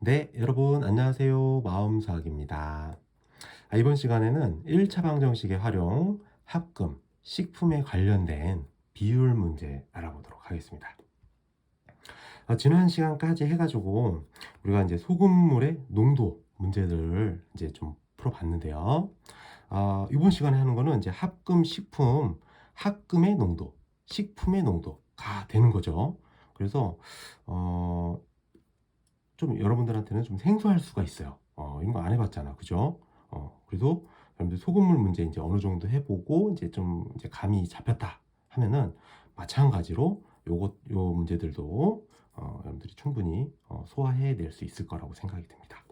네, 여러분 안녕하세요. 마음수학입니다. 아, 이번 시간에는 1차 방정식의 활용, 합금, 식품에 관련된 비율 문제 알아보도록 하겠습니다. 아, 지난 시간까지 해가지고 우리가 이제 소금물의 농도 문제들을 이제 좀 풀어봤는데요. 아, 이번 시간에 하는 거는 이제 합금, 식품, 합금의 농도, 식품의 농도가 되는 거죠. 그래서 어, 좀 여러분들한테는 좀 생소할 수가 있어요. 어, 이런 거 안 해봤잖아, 그죠? 어, 그래도 여러분들 소금물 문제 이제 어느 정도 해보고 이제 좀 이제 감이 잡혔다 하면은 마찬가지로 요것 요 문제들도 어, 여러분들이 충분히 어, 소화해낼 수 있을 거라고 생각이 듭니다.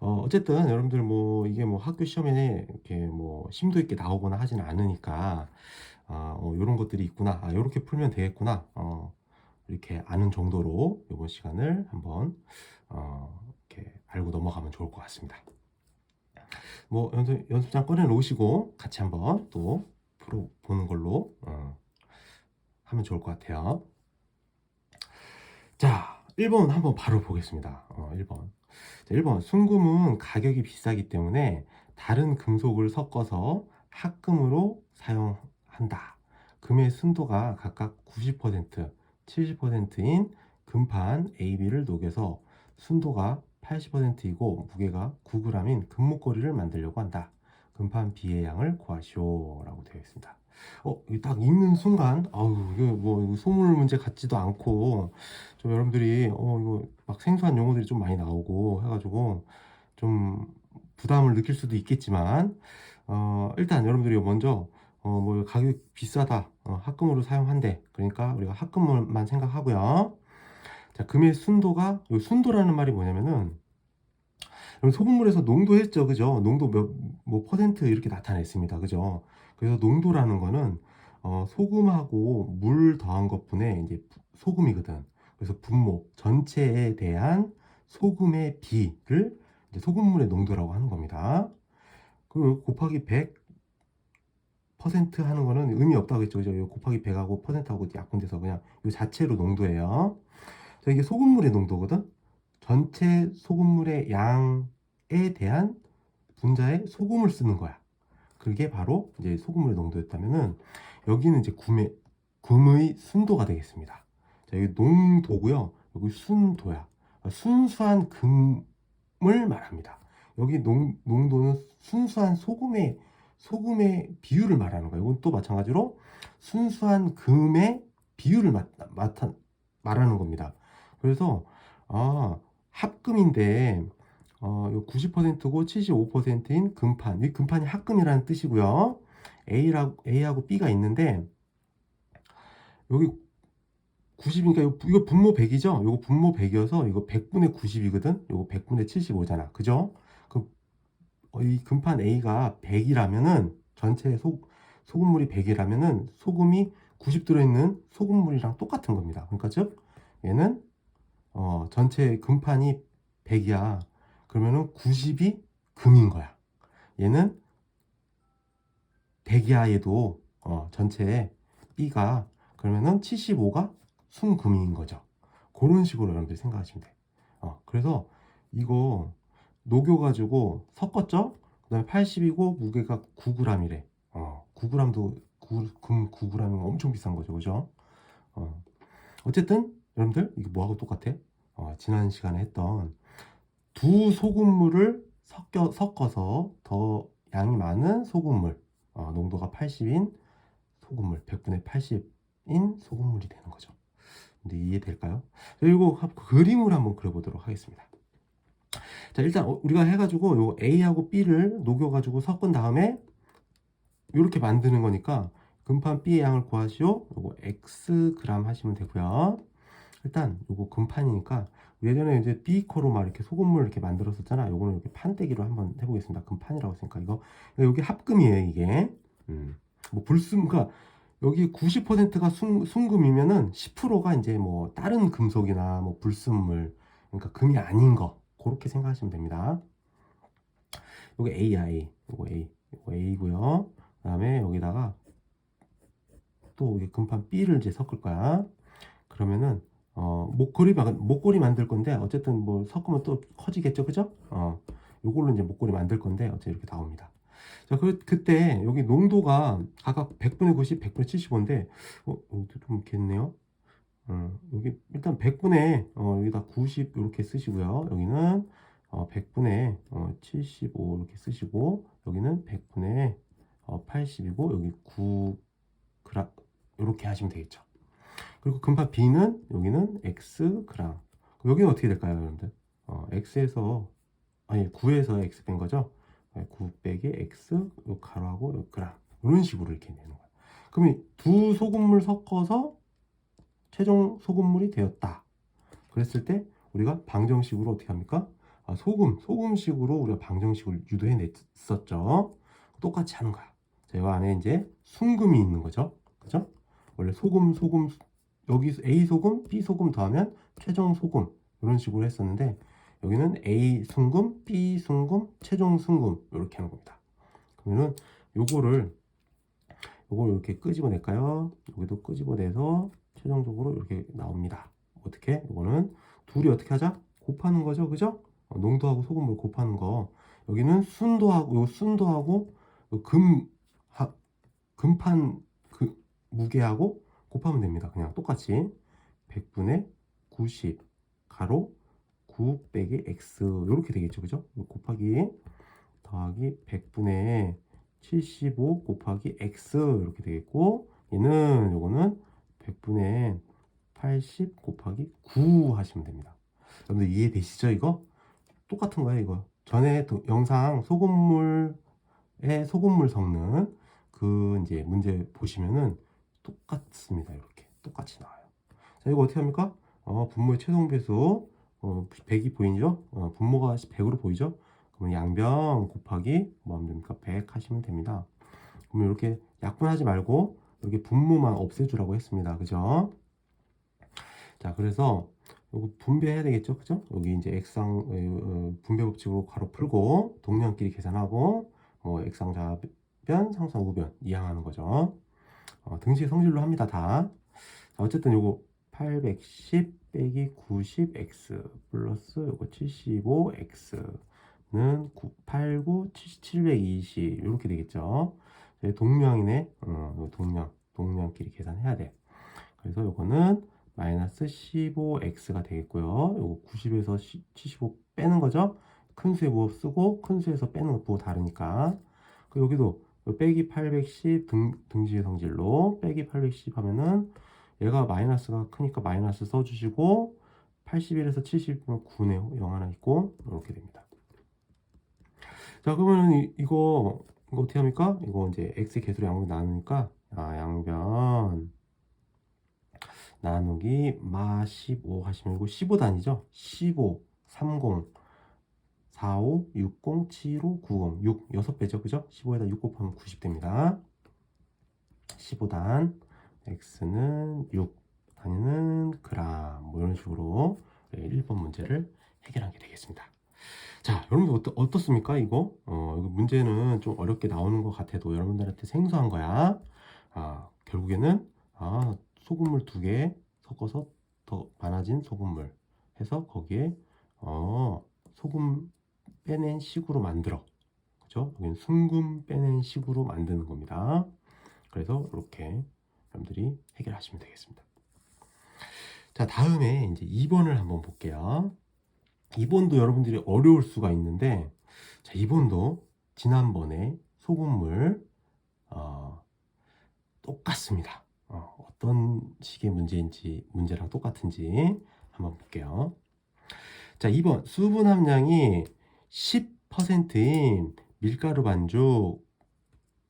어, 어쨌든 여러분들 뭐 이게 뭐 학교 시험에 이렇게 뭐 심도 있게 나오거나 하지는 않으니까 아, 어, 이런 것들이 있구나, 아, 이렇게 풀면 되겠구나, 어, 이렇게 아는 정도로 이번 시간을 한번 어, 이렇게 알고 넘어가면 좋을 것 같습니다. 뭐 연습, 연습장 꺼내 놓으시고 같이 한번 또 풀어 보는 걸로 어, 하면 좋을 것 같아요. 자, 1번 한번 바로 보겠습니다. 어, 1번. 자, 1번. 순금은 가격이 비싸기 때문에 다른 금속을 섞어서 합금으로 사용한다. 금의 순도가 각각 90%, 70%인 금판 AB를 녹여서 순도가 80%이고 무게가 9g인 금목걸이를 만들려고 한다. 금판 B의 양을 구하시오 라고 되어 있습니다. 어, 이딱 읽는 순간, 아우, 이거 뭐 이거 소물 문제 같지도 않고 좀 여러분들이 어 이거 막 생소한 용어들이 좀 많이 나오고 해가지고 좀 부담을 느낄 수도 있겠지만 어 일단 여러분들이 먼저 어 뭐 가격 비싸다. 어, 합금으로 사용한대. 그러니까 우리가 합금만 생각하고요. 자 금의 순도가 요 순도라는 말이 뭐냐면은 소금물에서 농도 했죠. 그죠? 농도 몇 뭐 퍼센트 이렇게 나타냈습니다. 그죠? 그래서 농도라는 거는 어 소금하고 물 더한 것분의 이제 소금이거든. 그래서 분모 전체에 대한 소금의 비를 소금물의 농도라고 하는 겁니다. 그 곱하기 100 퍼센트 하는 거는 의미 없다고 했죠. 그죠? 요 곱하기 100하고 퍼센트하고 약분돼서 그냥 이 자체로 농도예요. 자, 이게 소금물의 농도거든. 전체 소금물의 양에 대한 분자에 소금을 쓰는 거야. 그게 바로 이제 소금물의 농도였다면은 여기는 이제 금의, 금의 순도가 되겠습니다. 자, 여기 농도고요. 여기 순도야. 순수한 금을 말합니다. 여기 농, 농도는 순수한 소금의 소금의 비율을 말하는 거예요. 이건 또 마찬가지로 순수한 금의 비율을 마, 나타, 말하는 겁니다. 그래서 아, 합금인데 어, 90%고 75%인 금판. 이 금판이 합금이라는 뜻이고요. A라고, A하고 B가 있는데 여기 90이니까 이거 분모 100이죠? 이거 분모 100이어서 이거 100분의 90이거든? 이거 100분의 75잖아. 그죠? 어, 이 금판 A가 100이라면은 전체 소, 소금물이 100이라면은 소금이 90 들어있는 소금물이랑 똑같은 겁니다. 그러니까 즉 얘는 어, 전체 금판이 100이야. 그러면은 90이 금인 거야. 얘는 100이야 얘도 어, 전체 B가 그러면은 75가 순금인 거죠. 그런 식으로 여러분들이 생각하시면 돼. 어, 그래서 이거 녹여가지고 섞었죠? 그 다음에 80이고 무게가 9g이래. 어, 9g도 9, 금 9g이면 엄청 비싼 거죠. 그죠? 어, 어쨌든 여러분들 이게 뭐하고 똑같아? 어, 지난 시간에 했던 두 소금물을 섞여, 섞어서 더 양이 많은 소금물 어, 농도가 80인 소금물 100분의 80인 소금물이 되는 거죠. 근데 이해될까요? 그리고 그림을 한번 그려보도록 하겠습니다. 자 일단 어, 우리가 해가지고 요 A하고 B를 녹여가지고 섞은 다음에 이렇게 만드는 거니까 금판 B의 양을 구하시오. 요거 X 그램 하시면 되고요. 일단 요거 금판이니까 예전에 이제 B코로 막 이렇게 소금물 이렇게 만들었었잖아. 요거는 이렇게 판때기로 한번 해보겠습니다. 금판이라고 했으니까 이거 여기 합금이에요 이게. 음. 뭐 불순가 여기 90%가 순, 순금이면은 10%가 이제 뭐 다른 금속이나 뭐 불순물 그러니까 금이 아닌 거 그렇게 생각하시면 됩니다. 요게 AI, 요거 A, 요거 A고요. 그다음에 여기다가 또 이게 금판 B를 이제 섞을 거야. 그러면은 어, 목걸이, 막- 목걸이 만들 건데, 어쨌든 뭐 섞으면 또 커지겠죠, 그죠? 어, 요걸로 이제 목걸이 만들 건데, 어쨌든 이렇게 나옵니다. 자, 그, 그때 여기 농도가 각각 100분의 90, 100분의 75인데, 어, 좀 있겠네요. 어, 여기 일단 100분의, 어, 여기다 90 이렇게 쓰시고요. 여기는 어, 100분의 어, 75 이렇게 쓰시고, 여기는 100분의 어, 80이고, 여기 9 그라, 이렇게 하시면 되겠죠. 그리고 금파 B는 여기는 x 그람. 여기는 어떻게 될까요, 여러분들? 어, x에서 아니 9에서 x 뺀 거죠? 9 빼기 x 요 가로하고 요 그람 이런 식으로 이렇게 내는 거예요. 그러면 두 소금물 섞어서 최종 소금물이 되었다. 그랬을 때 우리가 방정식으로 어떻게 합니까? 아, 소금, 소금식으로 우리가 방정식을 유도해 냈었죠. 똑같이 하는 거야. 자, 이 안에 이제 순금이 있는 거죠. 그죠? 원래 소금, 소금, 여기 A 소금, B 소금 더하면 최종 소금 이런 식으로 했었는데 여기는 A 순금, B 순금, 최종 순금 이렇게 하는 겁니다. 그러면은 요거를 요걸 이렇게 끄집어낼까요? 여기도 끄집어내서 최종적으로 이렇게 나옵니다. 어떻게? 이거는 둘이 어떻게 하자? 곱하는 거죠, 그죠? 어, 농도하고 소금을 곱하는 거. 여기는 순도하고 요 순도하고 요 금, 하, 금판 그 무게하고 곱하면 됩니다. 그냥 똑같이 100분의 90 가로 9 빼기 x 이렇게 되겠죠, 그죠? 요 곱하기 더하기 100분의 75 곱하기 x 이렇게 되겠고 얘는 요거는 100분의 80 곱하기 9 하시면 됩니다. 여러분들 이해되시죠 이거? 똑같은 거예요 이거. 전에 도- 영상 소금물에 소금물 섞는 그 이제 문제 보시면은 똑같습니다 이렇게 똑같이 나와요. 자 이거 어떻게 합니까? 어, 분모의 최종 배수 어, 100이 보이죠? 어, 분모가 100으로 보이죠? 그러면 양변 곱하기 뭐 하면 됩니까? 100 하시면 됩니다. 그러면 이렇게 약분하지 말고 여기 분모만 없애주라고 했습니다. 그죠? 자, 그래서 요거 분배해야 되겠죠? 그죠? 여기 이제 액상 어, 어, 분배 법칙으로 가로 풀고 동량끼리 계산하고 뭐 액상 좌변, 상상 우변 이항하는 거죠. 어, 등식 성질로 합니다. 다. 자, 어쨌든 요거 810 빼기 90x 플러스 요거 75x는 89, 720 이렇게 되겠죠. 저희 동량이네. 어, 요 동량, 동량끼리 계산해야 돼. 그래서 요거는 마이너스 15x가 되겠고요. 요거 90에서 75 빼는 거죠. 큰 수에 뭐 쓰고 큰 수에서 빼는 거 부호 다르니까. 그 여기도 요 빼기 810 등, 등식의 성질로 빼기 810 하면은 얘가 마이너스가 크니까 마이너스 써주시고 81에서 70이면 9네요. 0 하나 있고 이렇게 됩니다. 자 그러면 이, 이거 이거 어떻게 합니까? 이거 이제 x 개수로 양으로 나누니까 아 양변 나누기 마 15 하시면 이거 15 단위죠? 15, 30, 45, 60, 75, 90, 6, 6배죠, 그죠? 15에다 6 곱하면 90 됩니다. 15단, x는 6, 단위는 그람, 뭐 이런 식으로 1번 문제를 해결하게 되겠습니다. 자, 여러분들 어떠, 어떻습니까, 이거? 어, 이거 문제는 좀 어렵게 나오는 것 같아도 여러분들한테 생소한 거야. 아, 결국에는, 아, 소금물 두 개 섞어서 더 많아진 소금물 해서 거기에, 어, 소금 빼낸 식으로 만들어. 그죠? 여기는 순금 빼낸 식으로 만드는 겁니다. 그래서 이렇게 여러분들이 해결하시면 되겠습니다. 자, 다음에 이제 2번을 한번 볼게요. 2번도 여러분들이 어려울 수가 있는데, 자, 2번도 지난번에 소금물, 어, 똑같습니다. 어, 어떤 식의 문제인지, 문제랑 똑같은지 한번 볼게요. 자, 2번. 수분 함량이 10%인 밀가루 반죽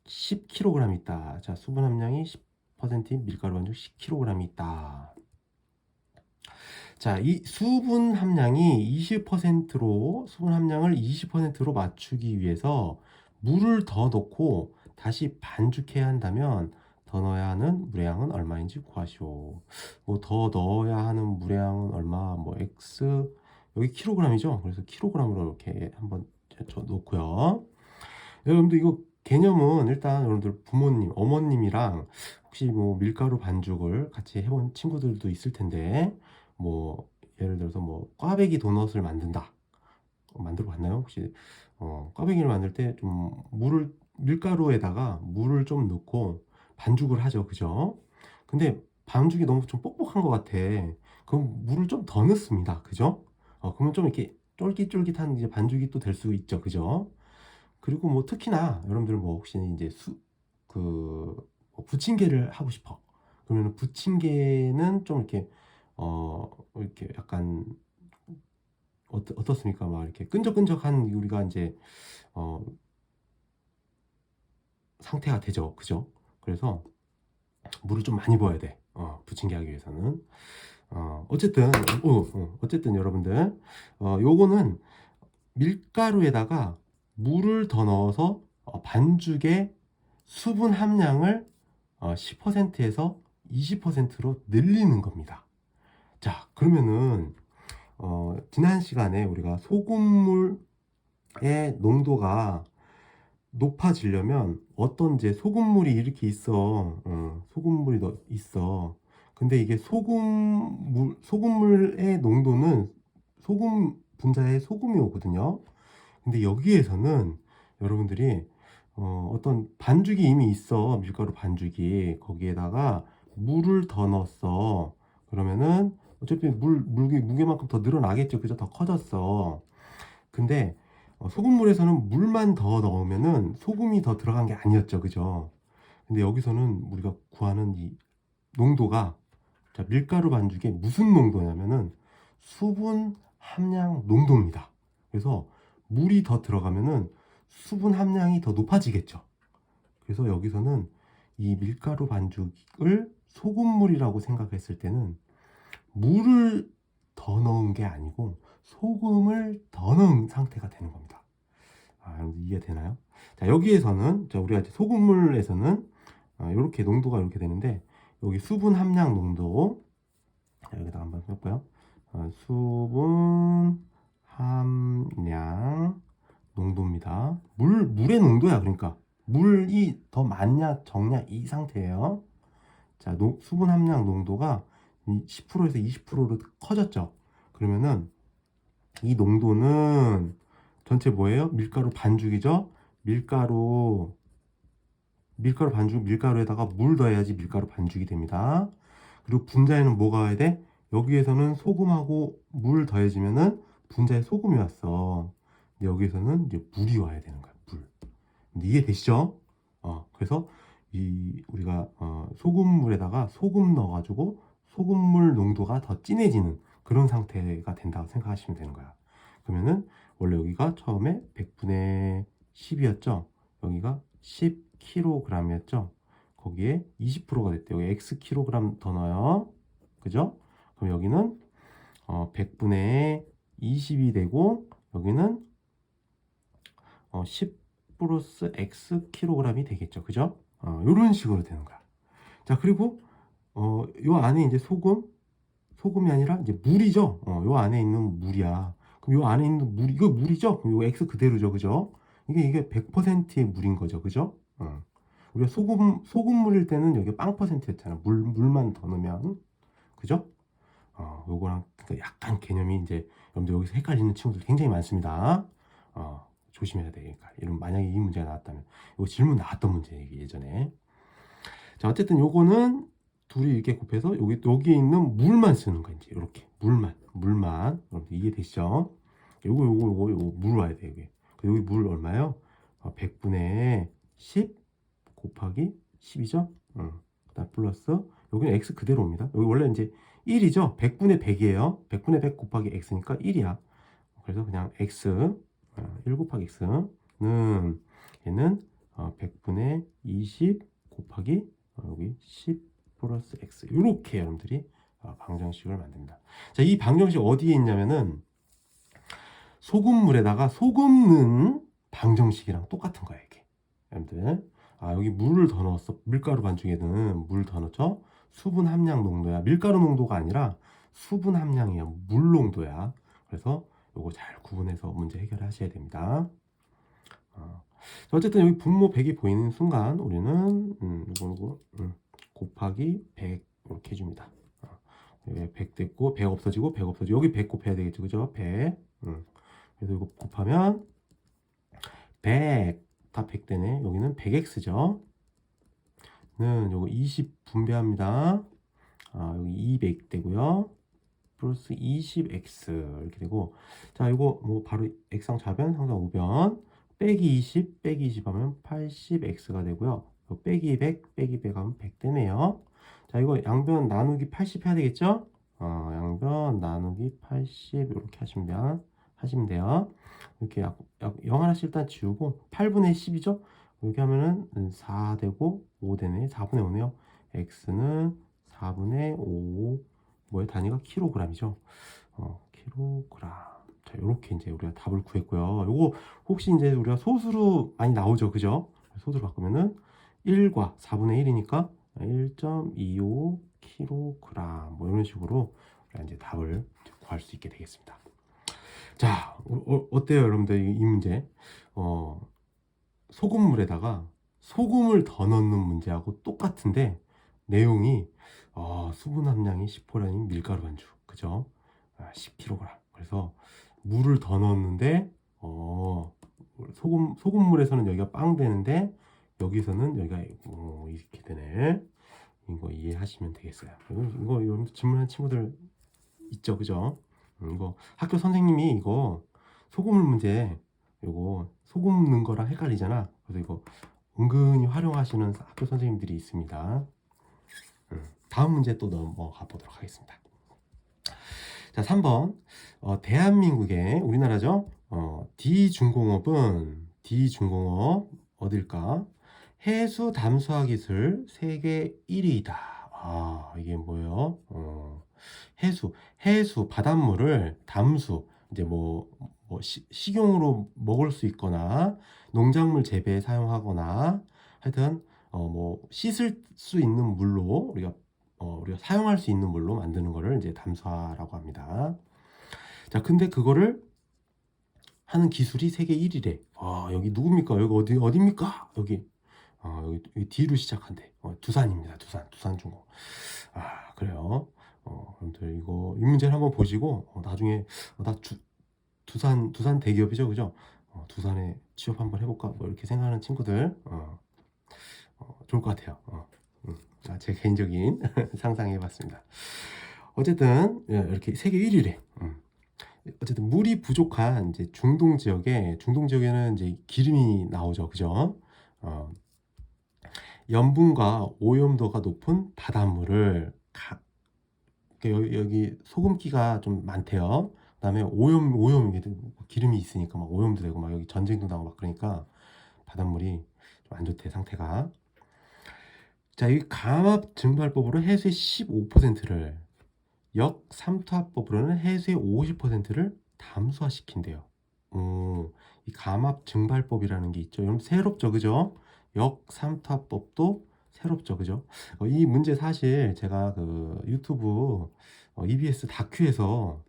10kg 있다. 자, 수분 함량이 10%인 밀가루 반죽 10kg 있다. 자, 이 수분 함량이 20%로 수분 함량을 20%로 맞추기 위해서 물을 더 넣고 다시 반죽해야 한다면 더 넣어야 하는 물의 양은 얼마인지 구하시오. 뭐 더 넣어야 하는 물의 양은 얼마? 뭐 x 여기 킬로그램이죠. 그래서 킬로그램으로 이렇게 한번 저 놓고요. 여러분들 이거 개념은 일단 여러분들 부모님, 어머님이랑 혹시 뭐 밀가루 반죽을 같이 해본 친구들도 있을 텐데 뭐 예를 들어서 뭐 꽈배기 도넛을 만든다. 어, 만들어 봤나요? 혹시 어, 꽈배기를 만들 때 좀 물을 밀가루에다가 물을 좀 넣고 반죽을 하죠. 그죠? 근데 반죽이 너무 좀 뻑뻑한 것 같아. 그럼 물을 좀 더 넣습니다. 그죠? 어, 그러면 좀 이렇게 쫄깃쫄깃한 이제 반죽이 또 될 수 있죠. 그죠? 그리고 뭐 특히나 여러분들 뭐 혹시 이제 수, 그, 뭐 부침개를 하고 싶어. 그러면 부침개는 좀 이렇게, 어, 이렇게 약간, 어떻, 어떻습니까? 막 이렇게 끈적끈적한 우리가 이제, 어, 상태가 되죠. 그죠? 그래서 물을 좀 많이 부어야 돼. 어, 부침개 하기 위해서는. 어, 어쨌든, 어, 어, 어쨌든 여러분들, 어, 요거는 밀가루에다가 물을 더 넣어서 어, 반죽의 수분 함량을 어, 10%에서 20%로 늘리는 겁니다. 자, 그러면은, 어, 지난 시간에 우리가 소금물의 농도가 높아지려면 어떤 이제 소금물이 이렇게 있어. 어, 소금물이 더 있어. 근데 이게 소금물, 소금물의 농도는 소금 분자의 소금이 오거든요. 근데 여기에서는 여러분들이 어, 어떤 반죽이 이미 있어. 밀가루 반죽이. 거기에다가 물을 더 넣었어. 그러면은 어차피 물, 무게, 무게만큼 더 늘어나겠죠. 그죠? 더 커졌어. 근데 어, 소금물에서는 물만 더 넣으면은 소금이 더 들어간 게 아니었죠. 그죠? 근데 여기서는 우리가 구하는 이 농도가 자, 밀가루 반죽에 무슨 농도냐면은 수분 함량 농도입니다. 그래서 물이 더 들어가면은 수분 함량이 더 높아지겠죠. 그래서 여기서는 이 밀가루 반죽을 소금물이라고 생각했을 때는 물을 더 넣은 게 아니고 소금을 더 넣은 상태가 되는 겁니다. 아, 이해되나요? 자, 여기에서는 자, 우리가 소금물에서는 아, 이렇게 농도가 이렇게 되는데 여기 수분 함량 농도 자, 여기다 한번 해볼까요? 아, 수분 함량 농도입니다. 물 물의 농도야 그러니까 물이 더 많냐 적냐 이 상태예요. 자, 노- 수분 함량 농도가 10%에서 20%로 커졌죠. 그러면은 이 농도는 전체 뭐예요? 밀가루 반죽이죠? 밀가루 밀가루 반죽 밀가루에다가 물 더해야지 밀가루 반죽이 됩니다. 그리고 분자에는 뭐가 와야 돼? 여기에서는 소금하고 물 더해지면은 분자에 소금이 왔어. 근데 여기에서는 이제 물이 와야 되는 거야. 물. 근데 이해되시죠? 어, 그래서 이 우리가 어, 소금물에다가 소금 넣어가지고 소금물 농도가 더 진해지는 그런 상태가 된다고 생각하시면 되는 거야. 그러면은 원래 여기가 처음에 100분의 10이었죠. 여기가 10kg이었죠. 거기에 20%가 됐대요. 여기 x kg 더 넣어요. 그죠? 그럼 여기는 어, 100분의 20이 되고 여기는 어, 10 플러스 x kg이 되겠죠. 그죠? 어, 이런 식으로 되는 거야. 자, 그리고 어, 요 안에 이제 소금, 소금이 아니라 이제 물이죠. 어, 요 안에 있는 물이야. 그럼 요 안에 있는 물, 이거 물이죠? 요 x 그대로죠. 그죠? 이게, 이게 100%의 물인 거죠. 그죠? 어. 우리가 소금, 소금물일 때는 여기 빵 퍼센트였잖아. 물, 물만 더 넣으면. 그죠? 어, 요거랑 그러니까 약간 개념이 이제 여러분들 여기서 헷갈리는 친구들 굉장히 많습니다. 어, 조심해야 되니까. 이런 만약에 이 문제가 나왔다면. 이거 질문 나왔던 문제 예전에. 자, 어쨌든 요거는 둘이 이렇게 곱해서 여기 여기에 있는 물만 쓰는 거야 이제 이렇게 물만 물만 여러분들 이해되시죠? 요거 요거 요거 요거 물 와야 돼 여기 여기 물 얼마요? 어, 100분의 10 곱하기 10이죠? 응. 그다음 플러스 여기는 x 그대로입니다. 여기 원래 이제 1이죠? 100분의 100이에요. 100분의 100 곱하기 x니까 1이야. 그래서 그냥 x 어, 1 곱하기 x는 얘는 어, 100분의 20 곱하기 어, 여기 10 플러스 x 이렇게 여러분들이 어, 방정식을 만듭니다. 자, 이 방정식 어디에 있냐면은 소금물에다가 소금 넣은 방정식이랑 똑같은 거예요, 이게. 여러분들. 아, 여기 물을 더 넣었어. 밀가루 반죽에는 물 더 넣죠? 수분 함량 농도야. 밀가루 농도가 아니라 수분 함량이야. 물 농도야. 그래서 요거 잘 구분해서 문제 해결하셔야 됩니다. 어. 자, 어쨌든 여기 분모 100이 보이는 순간 우리는 음, 이거 이거 음, 곱하기 100 이렇게 해줍니다. 어, 여기 100 됐고 100 없어지고 100 없어지고 여기 100 곱해야 되겠죠. 그죠? 100 음. 그래서 이거 곱하면 100 다 100 되네. 여기는 100x죠. 는 요거 20 분배합니다. 아 여기 200 되고요. 플러스 20x 이렇게 되고. 자 이거 뭐 바로 x상 좌변 상상 우변. 빼기 20 빼기 20 하면 80x가 되고요 요 빼기 100 빼기 100 하면 100 되네요 자 이거 양변 나누기 80 해야 되겠죠 어, 양변 나누기 80 이렇게 하시면 하시면 돼요 이렇게 약, 약, 0 하나씩 일단 지우고 8분의 10이죠 이렇게 하면은 4 되고 5 되네 4분의 5네요 x는 4분의 5 뭐의 단위가 킬로그램이죠. 어, 킬로그램. 자, 요렇게 이제 우리가 답을 구했고요. 요거 혹시 이제 우리가 소수로 많이 나오죠. 그죠? 소수로 바꾸면은 1과 4분의 1이니까 1.25 킬로그램. 뭐 이런 식으로 이제 답을 구할 수 있게 되겠습니다. 자, 어, 어때요, 여러분들? 이, 이 문제. 어, 소금물에다가 소금을 더 넣는 문제하고 똑같은데 내용이 어, 수분 함량이 10%라는 밀가루 반죽, 그죠? 아, 10kg. 그래서 물을 더 넣었는데 어, 소금 소금물에서는 여기가 빵 되는데 여기서는 여기가 어, 이렇게 되네. 이거 이해하시면 되겠어요. 이거 이거 질문한 친구들 있죠, 그죠? 음, 이거 학교 선생님이 이거 소금물 문제 이거 소금 넣은 거랑 헷갈리잖아. 그래서 이거 은근히 활용하시는 학교 선생님들이 있습니다. 음, 다음 문제 또 넘어가 보도록 하겠습니다. 자, 3번. 어, 대한민국의 우리나라죠. 어, D중공업은 D중공업 어딜까? 해수 담수화 기술 세계 1위다. 아, 이게 뭐예요? 어, 해수, 해수 바닷물을 담수 이제 뭐, 뭐 시, 식용으로 먹을 수 있거나 농작물 재배에 사용하거나 하여튼 어, 뭐 씻을 수 있는 물로 우리가 어, 우리가 사용할 수 있는 물로 만드는 거를 이제 담수화라고 합니다. 자, 근데 그거를 하는 기술이 세계 1위래. 아, 여기 누굽니까? 여기 어디 어디입니까? 여기 어, 여기, D로 시작한대. 어, 두산입니다. 두산, 두산중공. 아, 그래요. 어, 여러분들 이거 이 문제를 한번 보시고 어, 나중에 어, 나 주, 두산 두산 대기업이죠, 그죠? 어, 두산에 취업 한번 해볼까? 뭐 이렇게 생각하는 친구들 어, 어, 좋을 것 같아요. 어, 음, 아, 제 개인적인 상상해봤습니다. 어쨌든 예, 이렇게 세계 1위래. 음. 어쨌든 물이 부족한 이제 중동 지역에 중동 지역에는 이제 기름이 나오죠, 그죠? 어, 염분과 오염도가 높은 바닷물을 가, 여기, 소금기가 좀 많대요. 그다음에 오염 오염 이게 기름이 있으니까 막 오염도 되고 막 여기 전쟁도 나고 막 그러니까 바닷물이 좀 안 좋대 상태가. 자, 이 감압 증발법으로 해수의 15%를 역삼투압법으로는 해수의 50%를 담수화시킨대요. 오, 이 감압 증발법이라는 게 있죠. 여러분 새롭죠, 그죠? 역삼투압법도 새롭죠, 그죠? 어, 이 문제 사실 제가 그 유튜브 어, EBS 다큐에서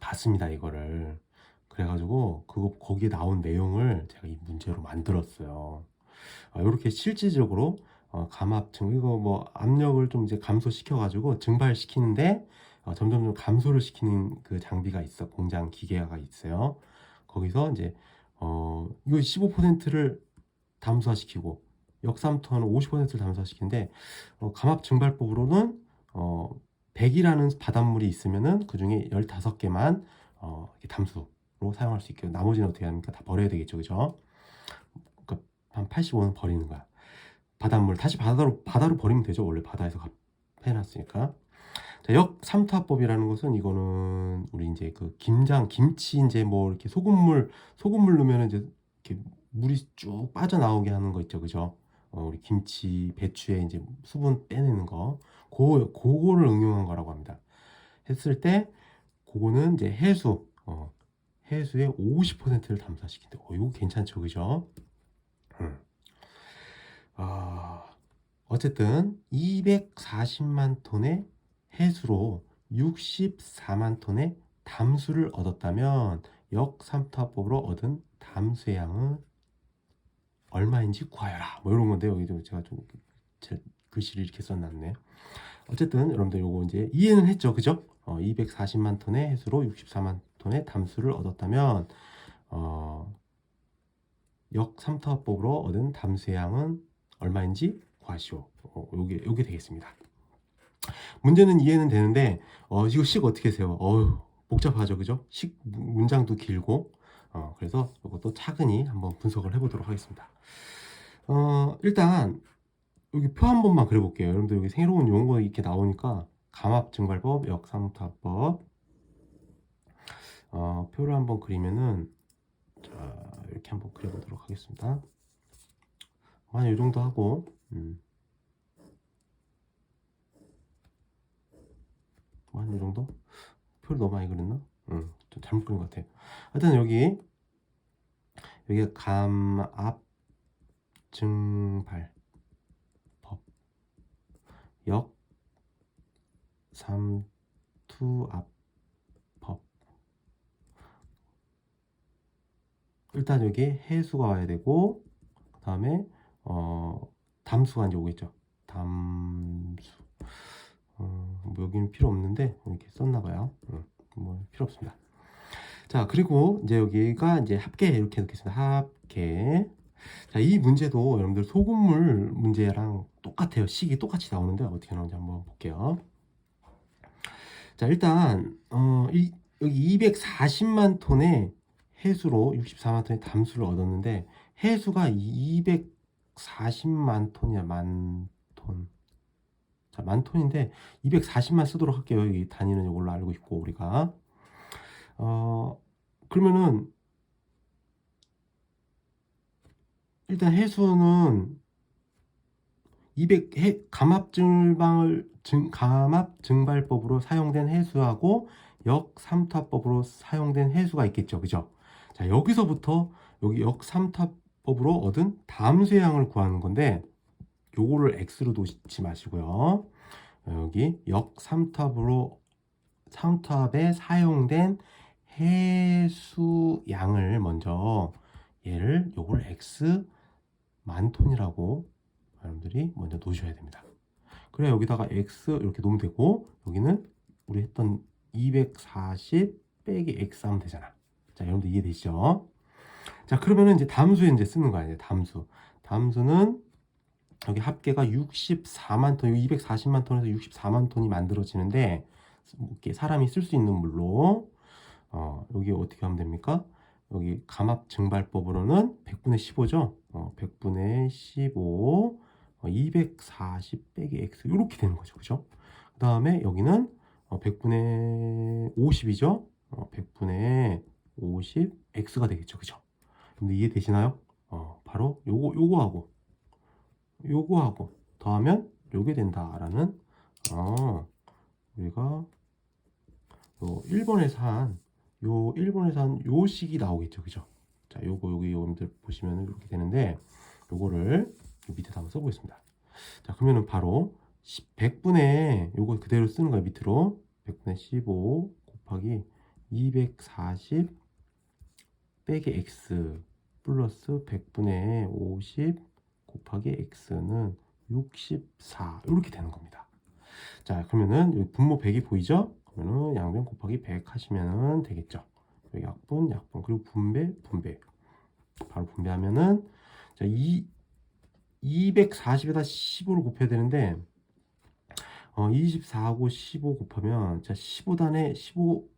봤습니다, 이거를. 그래가지고 그거 거기에 나온 내용을 제가 이 문제로 만들었어요. 어, 이렇게 실질적으로 어, 감압증 이거 뭐 압력을 좀 이제 감소시켜가지고 증발시키는데 어, 점점 좀 감소를 시키는 그 장비가 있어 공장 기계가 있어요. 거기서 이제 어 이거 15%를 담수화시키고 역삼투하는 50%를 담수화시키는데 어, 감압 증발법으로는 어 100이라는 바닷물이 있으면은 그 중에 15개만 어, 담수로 사용할 수 있게 나머지는 어떻게 합니까? 다 버려야 되겠죠, 그죠? 그러니까 한 85는 버리는 거야. 바닷물 다시 바다로 바다로 버리면 되죠. 원래 바다에서 해놨으니까. 자, 역삼투압법이라는 것은 이거는 우리 이제 그 김장 김치 이제 뭐 이렇게 소금물 소금물 넣으면 이제 이렇게 물이 쭉 빠져나오게 하는 거 있죠, 그죠? 어, 우리 김치 배추에 이제 수분 빼내는 거, 고 그거를 응용한 거라고 합니다. 했을 때 그거는 이제 해수 어, 해수의 50%를 담수시킨대. 어, 이거 괜찮죠, 그죠? 음. 아, 어쨌든 240만 톤의 해수로 64만 톤의 담수를 얻었다면 역삼투압법으로 얻은 담수의 양은 얼마인지 구하여라. 뭐 이런 건데 여기도 제가 좀 제 글씨를 이렇게 써놨네. 어쨌든 여러분들 요거 이제 이해는 했죠. 그죠? 어, 240만 톤의 해수로 64만 톤의 담수를 얻었다면 어, 역삼투압법으로 얻은 담수의 양은 얼마인지 구하시오. 어, 요게 요게 되겠습니다. 문제는 이해는 되는데 어, 이거 식 어떻게 세워? 어휴, 복잡하죠. 그죠? 식 문장도 길고 어, 그래서 이것도 차근히 한번 분석을 해보도록 하겠습니다. 어, 일단 여기 표 한 번만 그려볼게요. 여러분들 여기 새로운 용어 이렇게 나오니까 감압증발법, 역삼투압법 어, 표를 한번 그리면은 자, 이렇게 한번 그려보도록 하겠습니다. 한이 정도 하고 음. 한이 정도? 표를 너무 많이 그렸나? 응, 좀 잘못 그린 것 같아. 하여튼 여기 여기가 감압 증발 법, 역 삼투압 법. 일단 여기 해수가 와야 되고 그 다음에 어 담수가 이제 오겠죠. 담수. 어, 뭐 여기는 필요 없는데 이렇게 썼나 봐요. 음, 뭐 필요 없습니다. 자 그리고 이제 여기가 이제 합계 이렇게 넣겠습니다. 합계. 자, 이 문제도 여러분들 소금물 문제랑 똑같아요. 식이 똑같이 나오는데 어떻게 나오는지 한번 볼게요. 자, 일단 어, 이, 여기 240만 톤의 해수로 64만 톤의 담수를 얻었는데 해수가 240만 톤이야, 만 톤. 자, 만 톤인데 240만 쓰도록 할게요. 이 단위는 이걸로 알고 있고 우리가 어 그러면은 일단 해수는 200 해, 감압 증방을 증 감압 증발법으로 사용된 해수하고 역삼투압법으로 사용된 해수가 있겠죠. 그죠? 자, 여기서부터 여기 역삼투압법으로 얻은 담수의 양을 구하는 건데 요거를 x로 놓지 마시고요. 여기 역삼투압으로 삼투압에 사용된 해수 양을 먼저 얘를 요걸 x 만 톤이라고 여러분들이 먼저 놓으셔야 됩니다. 그래 여기다가 x 이렇게 놓으면 되고 여기는 우리 했던 240 빼기 x 하면 되잖아. 자 여러분들 이해되시죠? 자 그러면은 이제 담수에 이제 쓰는 거야 이제 담수. 담수는 여기 합계가 64만 톤, 240만 톤에서 64만 톤이 만들어지는데 사람이 쓸 수 있는 물로 어, 여기 어떻게 하면 됩니까? 여기 감압 증발법으로는 100분의 15죠. 어, 100분의 15, 어, 240 빼기 x 이렇게 되는 거죠, 그죠? 그 다음에 여기는 어, 100분의 50이죠. 어, 100분의 50 x가 되겠죠, 그죠? 근데 이해되시나요? 어, 바로 요거 요거하고 요거하고 더하면 요게 된다라는 어, 우리가 요 1번에서 한 요 1번에서 한 요 식이 나오겠죠. 그죠? 자 요거 여기 여러분들 보시면 이렇게 되는데 요거를 요 밑에다 한번 써보겠습니다. 자 그러면은 바로 100분의 요거 그대로 쓰는 거예요 밑으로. 100분의 15 곱하기 240 빼기 x 플러스 100분의 50 곱하기 x는 64 이렇게 되는 겁니다. 자 그러면은 분모 100이 보이죠? 그러면은 양변 곱하기 100 하시면 되겠죠. 약분 약분 그리고 분배 분배 바로 분배하면은 자, 이 240에다 15를 곱해야 되는데 어, 24하고 15 곱하면 자 15단에 15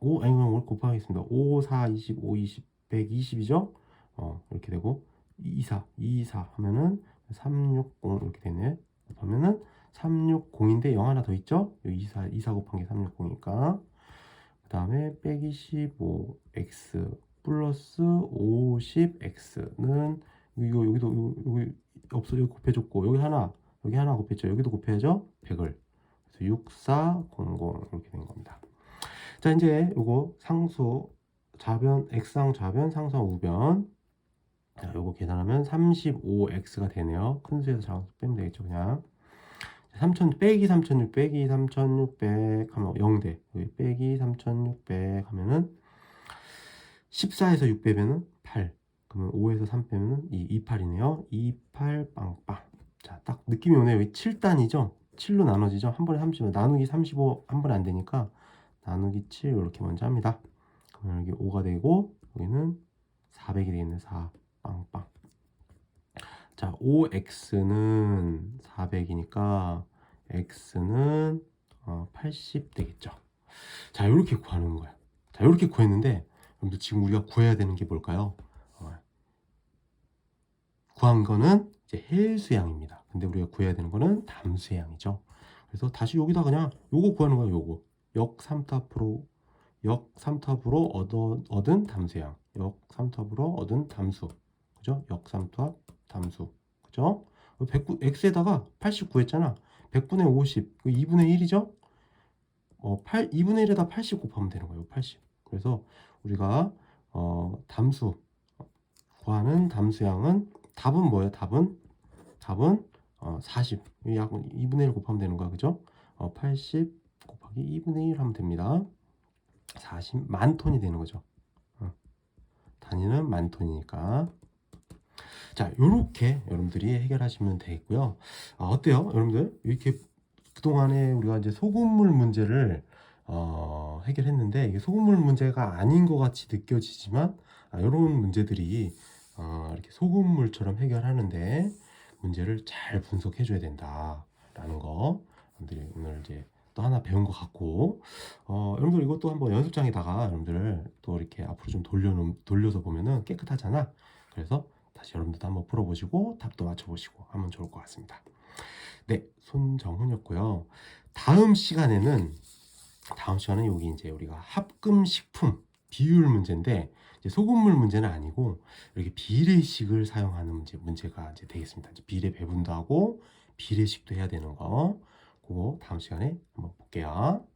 5 아니 그럼 곱하겠습니다. 5, 4, 25, 20, 120이죠? 어, 이렇게 되고 24, 24 하면은 360 이렇게 되네. 하면은 360인데 0 하나 더 있죠? 24, 24 곱한 게 360이니까. 그 다음에 빼기 15x 플러스 50x는 이거 여기도 여기 없어 여기 곱해줬고 여기 하나 여기 하나 곱했죠. 여기도 곱해야죠. 100을. 그래서 6400 이렇게 된 겁니다. 자 이제 요거 상수 좌변 x상 좌변 상수항 우변 자, 요거 계산하면 35x가 되네요. 큰 수에서 작은 수 빼면 되겠죠, 그냥. 3000 빼기 3600 빼기 3600 하면 0대. 여기 빼기 3600 하면은 14에서 6 빼면은 8. 그러면 5에서 3 빼면은 2, 28이네요. 28 빵빵. 자, 딱 느낌이 오네요. 여기 7단이죠? 7로 나눠지죠. 한 번에 35 나누기 35 한 번에 안 되니까 나누기 7 이렇게 먼저 합니다. 그러면 여기 5가 되고 여기는 400이 되겠네. 4 빵빵. 자, 5x는 400이니까 x는 어, 80 되겠죠. 자, 이렇게 구하는 거예요. 자, 이렇게 구했는데 여러분들 지금 우리가 구해야 되는 게 뭘까요? 어, 구한 거는 이제 해수양입니다. 근데 우리가 구해야 되는 거는 담수양이죠. 그래서 다시 여기다 그냥 요거 구하는 거예요. 요거 역 3탑으로 역 3탑으로 얻어, 얻은 담수양 역 3탑으로 얻은 담수 그죠? 역 3탑 담수 그죠? 109, x에다가 89 했잖아. 100분의 50 그 2분의 1이죠? 어, 8, 2분의 1에다 80 곱하면 되는 거예요. 80. 그래서 우리가 어, 담수 구하는 담수양은 답은 뭐예요? 답은 답은 어, 40. 약 2분의 1 곱하면 되는 거야. 그죠? 어, 80 곱하기 2분의 1 하면 됩니다. 40만 톤이 되는 거죠. 어. 단위는 만 톤이니까. 자, 요렇게 여러분들이 해결하시면 되겠고요. 아, 어때요? 여러분들? 이렇게 그동안에 우리가 이제 소금물 문제를 어, 해결했는데 이게 소금물 문제가 아닌 것 같이 느껴지지만 아, 이런 문제들이 어, 이렇게 소금물처럼 해결하는데 문제를 잘 분석해 줘야 된다라는 거 여러분들이 오늘 이제 또 하나 배운 것 같고 어, 여러분들 이것도 한번 연습장에다가 여러분들 또 이렇게 앞으로 좀 돌려 돌려서 보면은 깨끗하잖아 그래서 다시 여러분들도 한번 풀어보시고 답도 맞춰보시고 하면 좋을 것 같습니다 네 손정훈이었고요 다음 시간에는 다음 시간은 여기 이제 우리가 합금 식품 비율 문제인데 소금물 문제는 아니고 이렇게 비례식을 사용하는 문제 문제가 이제 되겠습니다. 이제 비례 배분도 하고 비례식도 해야 되는 거 그거 다음 시간에 한번 볼게요.